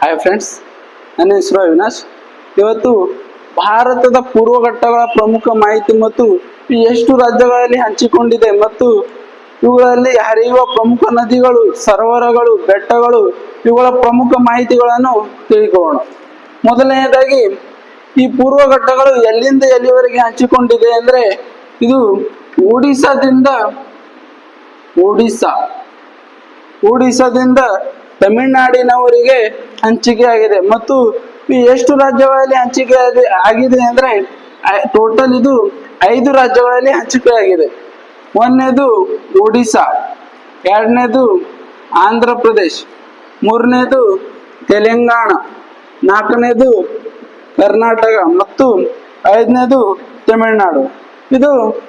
Hi friends ನನ್ನ ಹೆಸರು ಅವಿನಾಶ್. ಇವತ್ತು ಭಾರತದ ಪೂರ್ವಘಟ್ಟಗಳ ಪ್ರಮುಖ ಮಾಹಿತಿ ಮತ್ತು ಎಷ್ಟು ರಾಜ್ಯಗಳಲ್ಲಿ ಹಂಚಿಕೊಂಡಿದೆ ಮತ್ತು ಇವುಗಳಲ್ಲಿ ಹರಿಯುವ ಪ್ರಮುಖ ನದಿಗಳು, ಸರೋವರಗಳು, ಬೆಟ್ಟಗಳು, ಇವುಗಳ ಪ್ರಮುಖ ಮಾಹಿತಿಗಳನ್ನು ತಿಳ್ಕೊಳ್ಳೋಣ ಮೊದಲನೆಯದಾಗಿ, ಈ ಪೂರ್ವಘಟ್ಟಗಳು ಎಲ್ಲಿಂದ ಎಲ್ಲಿವರೆಗೆ ಹಂಚಿಕೊಂಡಿದೆ ಅಂದ್ರೆ ಇದು ಒಡಿಸ್ಸಾದಿಂದ ಒಡಿಸ್ಸಾ. ಒಡಿಸ್ಸಾದಿಂದ ತಮಿಳುನಾಡಿನವರಿಗೆ ಹಂಚಿಕೆ ಆಗಿದೆ ಮತ್ತು ಎಷ್ಟು ರಾಜ್ಯಗಳಲ್ಲಿ ಹಂಚಿಕೆ ಆಗಿ- ಆಗಿದೆ ಅಂದ್ರೆ ಟೋಟಲ್ ಇದು ಐದು ರಾಜ್ಯಗಳಲ್ಲಿ ಹಂಚಿಕೆ ಆಗಿದೆ ಒಂದನೇದು ಒಡಿಶಾ, ಎರಡನೇದು ಆಂಧ್ರ ಪ್ರದೇಶ್ ಮೂರನೇದು ತೆಲಂಗಾಣ, ನಾಲ್ಕನೇದು ಕರ್ನಾಟಕ, ಮತ್ತು ಐದನೇದು ತಮಿಳುನಾಡು. ಇದು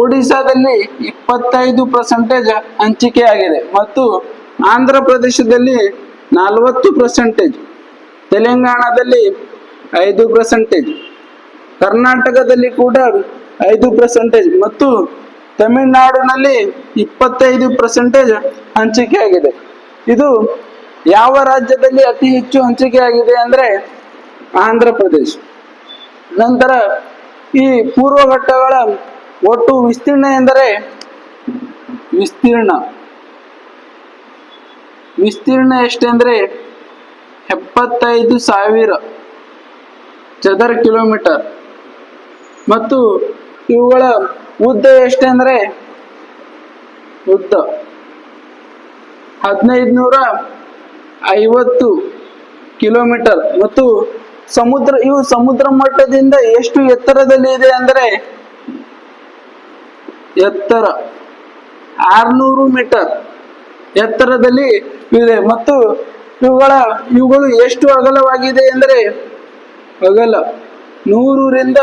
ಒಡಿಸ್ಸಾದಲ್ಲಿ ಇಪ್ಪತ್ತೈದು ಪರ್ಸೆಂಟೇಜ್ ಹಂಚಿಕೆಯಾಗಿದೆ ಮತ್ತು ಆಂಧ್ರ ಪ್ರದೇಶದಲ್ಲಿ ನಲವತ್ತು ಪರ್ಸೆಂಟೇಜ್ ತೆಲಂಗಾಣದಲ್ಲಿ ಐದು ಪರ್ಸೆಂಟೇಜ್ ಕರ್ನಾಟಕದಲ್ಲಿ ಕೂಡ ಐದು ಪರ್ಸೆಂಟೇಜ್ ಮತ್ತು ತಮಿಳುನಾಡಿನಲ್ಲಿ ಇಪ್ಪತ್ತೈದು ಪರ್ಸೆಂಟೇಜ್ ಹಂಚಿಕೆಯಾಗಿದೆ. ಇದು ಯಾವ ರಾಜ್ಯದಲ್ಲಿ ಅತಿ ಹೆಚ್ಚು ಹಂಚಿಕೆಯಾಗಿದೆ ಅಂದ್ರೆ ಆಂಧ್ರ ಪ್ರದೇಶ. ನಂತರ ಈ ಪೂರ್ವಘಟ್ಟಗಳ ಒಟ್ಟು ವಿಸ್ತೀರ್ಣ ಎಂದರೆ ವಿಸ್ತೀರ್ಣ. ವಿಸ್ತೀರ್ಣ ಎಷ್ಟೆಂದ್ರೆ ಎಪ್ಪತ್ತೈದು ಸಾವಿರ ಚದರ ಕಿಲೋಮೀಟರ್. ಮತ್ತು ಇವುಗಳ ಉದ್ದ ಎಷ್ಟೆಂದ್ರೆ ಉದ್ದ. ಹದಿನೈದು ನೂರ ಐವತ್ತು ಕಿಲೋಮೀಟರ್. ಮತ್ತು ಸಮುದ್ರ, ಇವು ಸಮುದ್ರ ಮಟ್ಟದಿಂದ ಎಷ್ಟು ಎತ್ತರದಲ್ಲಿ ಇದೆ ಅಂದರೆ ಎತ್ತರ. ಆರ್ನೂರು ಮೀಟರ್ ಎತ್ತರದಲ್ಲಿ ಇದೆ. ಮತ್ತು ಇವುಗಳ, ಇವುಗಳು ಎಷ್ಟು ಅಗಲವಾಗಿದೆ ಎಂದರೆ ಅಗಲ ನೂರರಿಂದ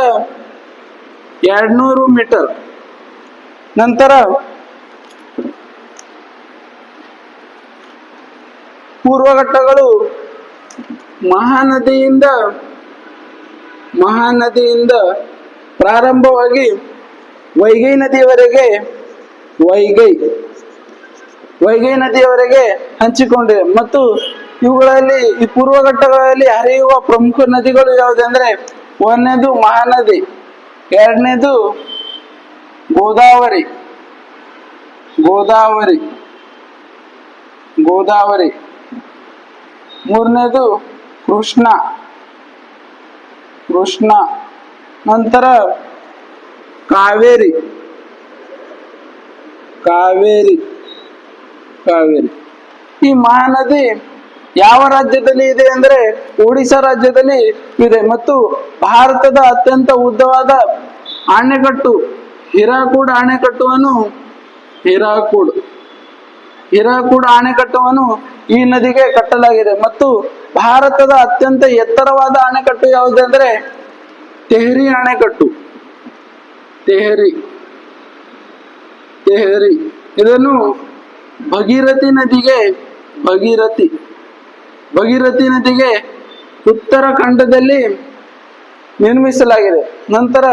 ಎರಡ್ನೂರು ಮೀಟರ್. ನಂತರ ಪೂರ್ವಘಟ್ಟಗಳು ಮಹಾನದಿಯಿಂದ ಮಹಾನದಿಯಿಂದ ಪ್ರಾರಂಭವಾಗಿ ವೈಗೈ ನದಿಯವರೆಗೆ ವೈಗೈ. ವೈಗೈ ನದಿಯವರೆಗೆ ಹಂಚಿಕೊಂಡಿದೆ ಮತ್ತು ಇವುಗಳಲ್ಲಿ, ಈ ಪೂರ್ವಘಟ್ಟಗಳಲ್ಲಿ ಹರಿಯುವ ಪ್ರಮುಖ ನದಿಗಳು ಯಾವುದಂದ್ರೆ, ಒಂದನೇದು ಮಹಾನದಿ, ಎರಡನೇದು ಗೋದಾವರಿ. ಗೋದಾವರಿ. ಗೋದಾವರಿ. ಮೂರನೇದು ಕೃಷ್ಣ. ಕೃಷ್ಣ. ನಂತರ ಕಾವೇರಿ. ಕಾವೇರಿ. ಕಾವೇರಿ. ಈ ಮಹಾನದಿ ಯಾವ ರಾಜ್ಯದಲ್ಲಿ ಇದೆ ಅಂದ್ರೆ ಒಡಿಶಾ ರಾಜ್ಯದಲ್ಲಿ ಇದೆ ಮತ್ತು ಭಾರತದ ಅತ್ಯಂತ ಉದ್ದವಾದ ಅಣೆಕಟ್ಟು ಹಿರಾಕೂಡ್ ಅಣೆಕಟ್ಟುವನ್ನು ಹಿರಾಕೂಡ್. ಹಿರಾಕೂಡ್ ಅಣೆಕಟ್ಟುವನ್ನು ಈ ನದಿಗೆ ಕಟ್ಟಲಾಗಿದೆ ಮತ್ತು ಭಾರತದ ಅತ್ಯಂತ ಎತ್ತರವಾದ ಅಣೆಕಟ್ಟು ಯಾವುದಂದ್ರೆ ತೆಹರಿ ಅಣೆಕಟ್ಟು ತೆಹರಿ ತೆಹರಿ. ಇದನ್ನು ಭಗೀರಥಿ ನದಿಗೆ, ಭಗೀರಥಿ ಭಗೀರಥಿ ನದಿಗೆ ಉತ್ತರಾಖಂಡದಲ್ಲಿ ನಿರ್ಮಿಸಲಾಗಿದೆ. ನಂತರ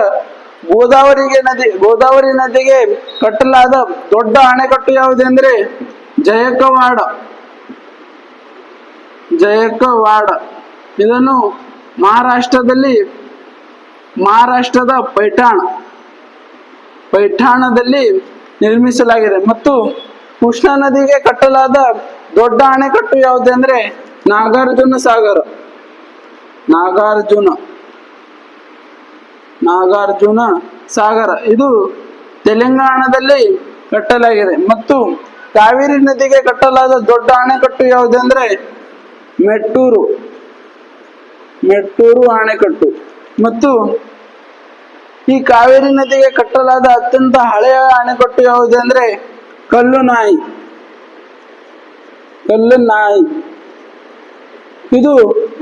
ಗೋದಾವರಿಗೆ ನದಿ, ಗೋದಾವರಿ ನದಿಗೆ ಕಟ್ಟಲಾದ ದೊಡ್ಡ ಅಣೆಕಟ್ಟು ಯಾವುದೆಂದ್ರೆ ಜಯಕವಾಡ. ಜಯಕವಾಡ. ಇದನ್ನು ಮಹಾರಾಷ್ಟ್ರದಲ್ಲಿ ಮಹಾರಾಷ್ಟ್ರದ ಪೈಠಾಣ. ಪೈಠಾಣದಲ್ಲಿ ನಿರ್ಮಿಸಲಾಗಿದೆ. ಮತ್ತು ಕೃಷ್ಣಾ ನದಿಗೆ ಕಟ್ಟಲಾದ ದೊಡ್ಡ ಅಣೆಕಟ್ಟು ಯಾವುದೆಂದ್ರೆ ನಾಗಾರ್ಜುನ ಸಾಗರ. ನಾಗಾರ್ಜುನ. ನಾಗಾರ್ಜುನ ಸಾಗರ. ಇದು ತೆಲಂಗಾಣದಲ್ಲಿ ಕಟ್ಟಲಾಗಿದೆ. ಮತ್ತು ಕಾವೇರಿ ನದಿಗೆ ಕಟ್ಟಲಾದ ದೊಡ್ಡ ಅಣೆಕಟ್ಟು ಯಾವುದೆಂದ್ರೆ ಮೆಟ್ಟೂರು. ಮೆಟ್ಟೂರು ಅಣೆಕಟ್ಟು. ಮತ್ತು ಈ ಕಾವೇರಿ ನದಿಗೆ ಕಟ್ಟಲಾದ ಅತ್ಯಂತ ಹಳೆಯ ಅಣೆಕಟ್ಟು ಯಾವುದು ಅಂದ್ರೆ ಕಲ್ಲು ನಾಯಿ. ಕಲ್ಲು ನಾಯಿ. ಇದು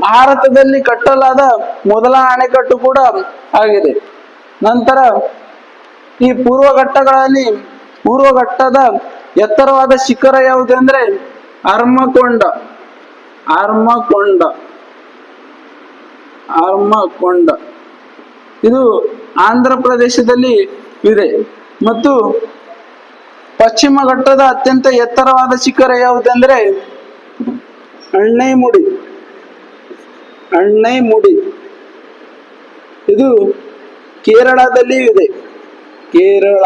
ಭಾರತದಲ್ಲಿ ಕಟ್ಟಲಾದ ಮೊದಲ ಅಣೆಕಟ್ಟು ಕೂಡ ಆಗಿದೆ. ನಂತರ ಈ ಪೂರ್ವಘಟ್ಟಗಳಲ್ಲಿ ಪೂರ್ವಘಟ್ಟದ ಎತ್ತರವಾದ ಶಿಖರ ಯಾವುದು ಅಂದ್ರೆ ಅರ್ಮಕೊಂಡ. ಅರ್ಮಕೊಂಡ. ಅರ್ಮಕೊಂಡ. ಇದು ಆಂಧ್ರ ಪ್ರದೇಶದಲ್ಲಿ ಇದೆ. ಮತ್ತು ಪಶ್ಚಿಮ ಘಟ್ಟದ ಅತ್ಯಂತ ಎತ್ತರವಾದ ಶಿಖರ ಯಾವುದೆಂದರೆ ಅಣ್ಣೈಮುಡಿ. ಅಣ್ಣೈಮುಡಿ. ಇದು ಕೇರಳದಲ್ಲಿಯೂ ಇದೆ. ಕೇರಳ.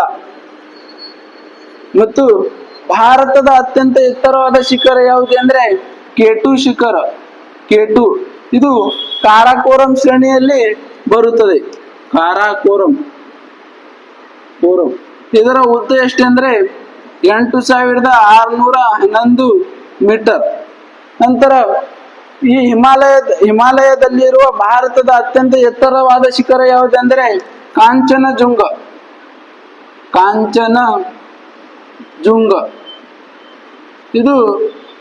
ಮತ್ತು ಭಾರತದ ಅತ್ಯಂತ ಎತ್ತರವಾದ ಶಿಖರ ಯಾವುದು ಅಂದ್ರೆ ಕೇಟು ಶಿಖರ. ಕೇಟು. ಇದು ಕಾರಾಕೋರಂ ಶ್ರೇಣಿಯಲ್ಲಿ ಬರುತ್ತದೆ. ಕಾರಾಕೋರಂ ಕೋರಂ ಇದರ ಉದ್ದ ಎಷ್ಟೆಂದ್ರೆ ಎಂಟು ಸಾವಿರದ ಆರುನೂರ ಹನ್ನೊಂದು ಮೀಟರ್. ನಂತರ ಈ ಹಿಮಾಲಯದ, ಹಿಮಾಲಯದಲ್ಲಿರುವ ಭಾರತದ ಅತ್ಯಂತ ಎತ್ತರವಾದ ಶಿಖರ ಯಾವುದೆಂದರೆ ಕಾಂಚನಜುಂಗ. ಕಾಂಚನ ಜುಂಗ ಇದು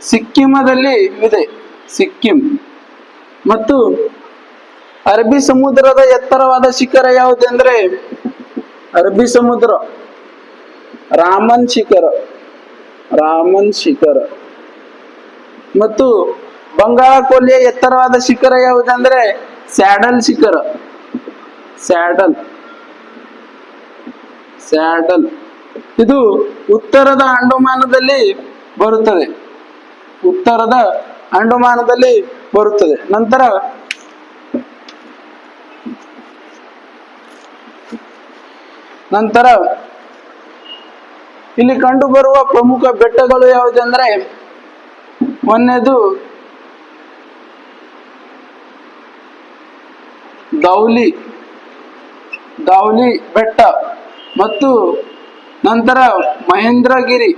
ಸಿಕ್ಕಿಮದಲ್ಲಿ ಇದೆ, ಸಿಕ್ಕಿಂ. ಮತ್ತು ಅರಬ್ಬಿ ಸಮುದ್ರದ ಎತ್ತರವಾದ ಶಿಖರ ಯಾವುದೆಂದ್ರೆ ಅರಬ್ಬಿ ಸಮುದ್ರ. ರಾಮನ್ ಶಿಖರ. ರಾಮನ್ ಶಿಖರ. ಮತ್ತು ಬಂಗಾಳ ಕೊಲ್ಲಿಯ ಎತ್ತರವಾದ ಶಿಖರ ಯಾವುದಂದ್ರೆ ಸ್ಯಾಡಲ್ ಶಿಖರ. ಸ್ಯಾಡಲ್. ಸ್ಯಾಡಲ್. ಇದು ಉತ್ತರದ ಅಂಡಮಾನದಲ್ಲಿ ಬರುತ್ತದೆ. ಉತ್ತರದ ಅಂಡಮಾನದಲ್ಲಿ ಬರುತ್ತದೆ. ನಂತರ ನಂತರ ಇಲ್ಲಿ ಕಂಡು ಬರುವ ಪ್ರಮುಖ ಬೆಟ್ಟಗಳು ಯಾವುದೆಂದರೆ ಮೊನ್ನೆದು ದೌಲಿ ದೌಲಿ ಬೆಟ್ಟ ಮತ್ತು ನಂತರ ಮಹೇಂದ್ರಗಿರಿ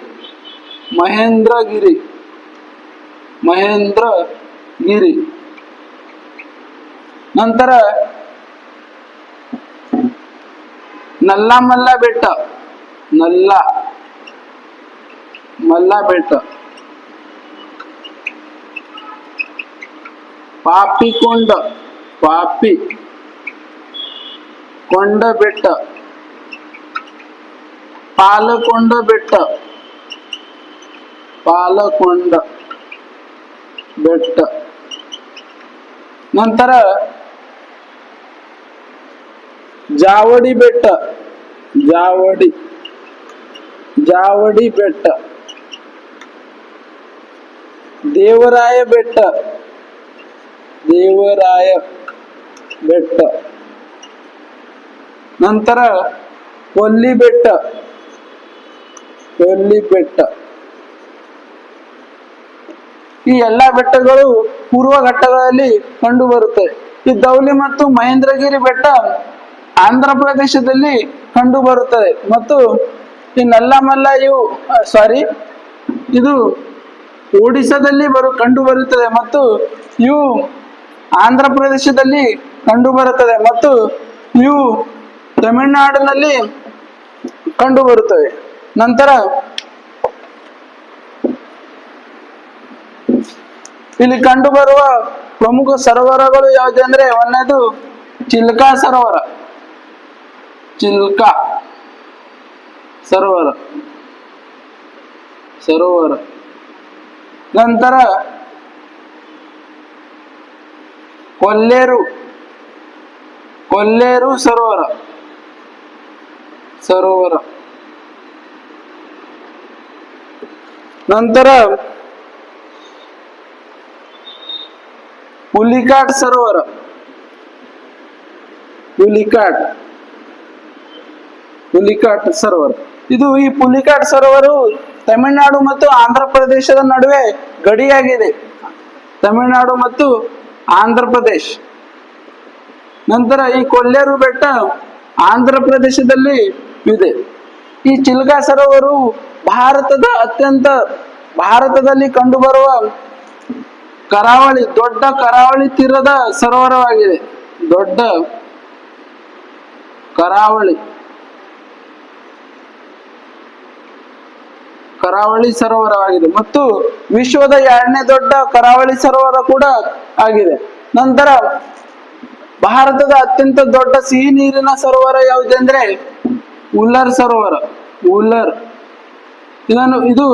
ಮಹೇಂದ್ರಗಿರಿ ಮಹೇಂದ್ರಗಿರಿ. ನಂತರ ನಲ್ಲ ಮಲ್ಲ ಬೆಟ್ಟ. ನಲ್ಲ ಮಲ್ಲ ಬೆಟ್ಟ. ಪಾಪಿ ಕೊಂಡ ಪಾಪಿ ಕೊಂಡ ಬೆಟ್ಟ. ಪಾಲಕೊಂಡ ಬೆಟ್ಟ. ಪಾಲಕೊಂಡ ಬೆಟ್ಟ. ನಂತರ ಜಾವಡಿ ಬೆಟ್ಟ. ಜಾವಡಿ. ಜಾವಡಿ ಬೆಟ್ಟ. ದೇವರಾಯ ಬೆಟ್ಟ. ದೇವರಾಯ ಬೆಟ್ಟ. ನಂತರ ಕೊಲ್ಲಿ ಬೆಟ್ಟ. ಕೊಲ್ಲಿ ಬೆಟ್ಟ. ಈ ಎಲ್ಲಾ ಬೆಟ್ಟಗಳು ಪೂರ್ವ ಘಟ್ಟಗಳಲ್ಲಿ ಕಂಡು ಬರುತ್ತವೆ ಈ ದೌಲಿ ಮತ್ತು ಮಹೇಂದ್ರಗಿರಿ ಬೆಟ್ಟ ಆಂಧ್ರ ಪ್ರದೇಶದಲ್ಲಿ ಕಂಡು ಬರುತ್ತದೆ. ಮತ್ತು ನಲ್ಲಮಲ್ಲ ಇವು ಸಾರಿ, ಇದು ಒಡಿಶಾದಲ್ಲಿ ಬರು, ಕಂಡು ಬರುತ್ತದೆ ಮತ್ತು ಇವು ಆಂಧ್ರ ಪ್ರದೇಶದಲ್ಲಿ ಕಂಡು ಬರುತ್ತದೆ ಮತ್ತು ಇವು ತಮಿಳುನಾಡಿನಲ್ಲಿ ಕಂಡು ಬರುತ್ತವೆ ನಂತರ ಇಲ್ಲಿ ಕಂಡು ಬರುವ ಪ್ರಮುಖ ಸರೋವರಗಳು ಯಾವುದು ಅಂದ್ರೆ ಒಂದನೇದು ಚಿಲ್ಕಾ ಸರೋವರ. ಚಿಲ್ಕಾ. ಸರೋವರ. ಸರೋವರ. ನಂತರ ಕೊಲ್ಲೇರು. ಕೊಲ್ಲೇರು ಸರೋವರ. ಸರೋವರ. ನಂತರ ಹುಲಿಕಾಟ್ ಸರೋವರ. ಹುಲಿಕಾಟ್ ಹುಲಿಕಾಟ್ ಸರೋವರ. ಇದು ಈ ಪುಲಿಕಾಟ್ ಸರೋವರು ತಮಿಳುನಾಡು ಮತ್ತು ಆಂಧ್ರ ಪ್ರದೇಶದ ನಡುವೆ ಗಡಿಯಾಗಿದೆ. ತಮಿಳುನಾಡು ಮತ್ತು ಆಂಧ್ರ ಪ್ರದೇಶ. ನಂತರ ಈ ಕೊಲ್ಲೇರು ಬೆಟ್ಟ ಆಂಧ್ರ ಪ್ರದೇಶದಲ್ಲಿ ಇದೆ. ಈ ಚಿಲ್ಕಾ ಸರೋವರು ಭಾರತದ ಅತ್ಯಂತ, ಭಾರತದಲ್ಲಿ ಕಂಡುಬರುವ ಕರಾವಳಿ, ದೊಡ್ಡ ಕರಾವಳಿ ತೀರದ ಸರೋವರವಾಗಿದೆ. ದೊಡ್ಡ ಕರಾವಳಿ. ಕರಾವಳಿ ಸರೋವರವಾಗಿದೆ ಮತ್ತು ವಿಶ್ವದ ಎರಡನೇ ದೊಡ್ಡ ಕರಾವಳಿ ಸರೋವರ ಕೂಡ ಆಗಿದೆ. ನಂತರ ಭಾರತದ ಅತ್ಯಂತ ದೊಡ್ಡ ಸಿಹಿ ನೀರಿನ ಸರೋವರ ಯಾವುದೆಂದ್ರೆ ಉಲ್ಲರ್ ಸರೋವರ, ಉಲ್ಲರ್. ಇದನ್ನು, ಇದು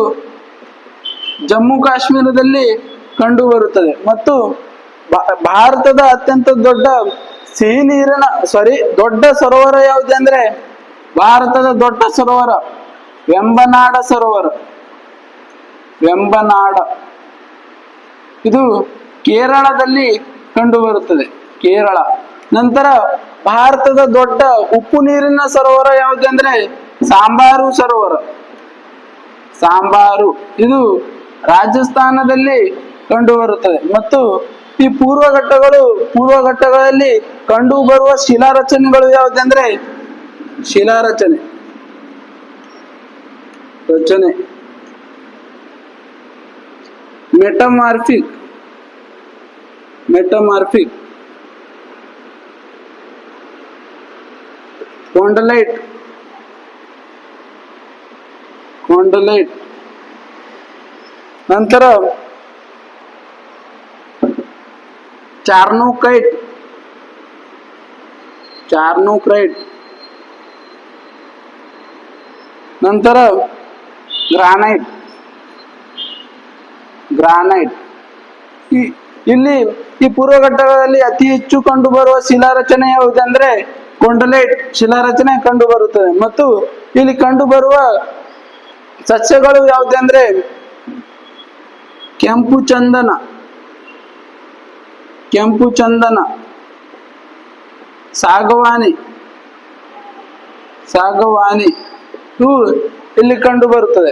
ಜಮ್ಮು ಕಾಶ್ಮೀರದಲ್ಲಿ ಕಂಡು ಬರುತ್ತದೆ. ಮತ್ತು ಭಾರತದ ಅತ್ಯಂತ ದೊಡ್ಡ ಸಿಹಿ ನೀರಿನ ಸಾರಿ ದೊಡ್ಡ ಸರೋವರ ಯಾವುದೆಂದ್ರೆ ಭಾರತದ ದೊಡ್ಡ ಸರೋವರ. ವೆಂಬನಾಡ ಸರೋವರ. ವೆಂಬನಾಡ ಇದು ಕೇರಳದಲ್ಲಿ ಕಂಡುಬರುತ್ತದೆ ಕೇರಳ. ನಂತರ ಭಾರತದ ದೊಡ್ಡ ಉಪ್ಪು ನೀರಿನ ಸರೋವರ ಯಾವುದಂದ್ರೆ ಸಾಂಬಾರು ಸರೋವರ. ಸಾಂಬಾರು. ಇದು ರಾಜಸ್ಥಾನದಲ್ಲಿ ಕಂಡುಬರುತ್ತದೆ ಮತ್ತು ಈ ಪೂರ್ವ ಘಟ್ಟಗಳು ಪೂರ್ವ ಘಟ್ಟಗಳಲ್ಲಿ ಕಂಡು ಬರುವ ಶಿಲಾರಚನೆಗಳು ಯಾವುದಂದ್ರೆ ಶಿಲಾರಚನೆ. ರಚನೆ ಮೆಟಮಾರ್ಫಿಕ್ ಮೆಟಮಾರ್ಫಿಕ್ ಕೊಂಡಲೈಟ್ ಕೊಂಡಲೈಟ್ ನಂತರ ಚಾರ್ನೋಕೈಟ್ ಚಾರ್ನೋಕ್ರೈಟ್ ನಂತರ ಗ್ರಾನೈಟ್. ಗ್ರಾನೈಟ್. ಇಲ್ಲಿ ಈ ಪೂರ್ವ ಘಟ್ಟಗಳಲ್ಲಿ ಅತಿ ಹೆಚ್ಚು ಕಂಡುಬರುವ ಶಿಲಾರಚನೆ ಯಾವುದಂದ್ರೆ ಕೊಂಡಲೈಟ್ ಶಿಲಾರಚನೆ ಕಂಡು ಬರುತ್ತದೆ ಮತ್ತು ಇಲ್ಲಿ ಕಂಡು ಬರುವ ಸಸ್ಯಗಳು ಯಾವುದಂದ್ರೆ ಕೆಂಪು ಚಂದನ. ಕೆಂಪು ಚಂದನ. ಸಾಗವಾನಿ. ಸಾಗವಾನಿ. ಇವು ಇಲ್ಲಿ ಕಂಡು ಬರುತ್ತದೆ.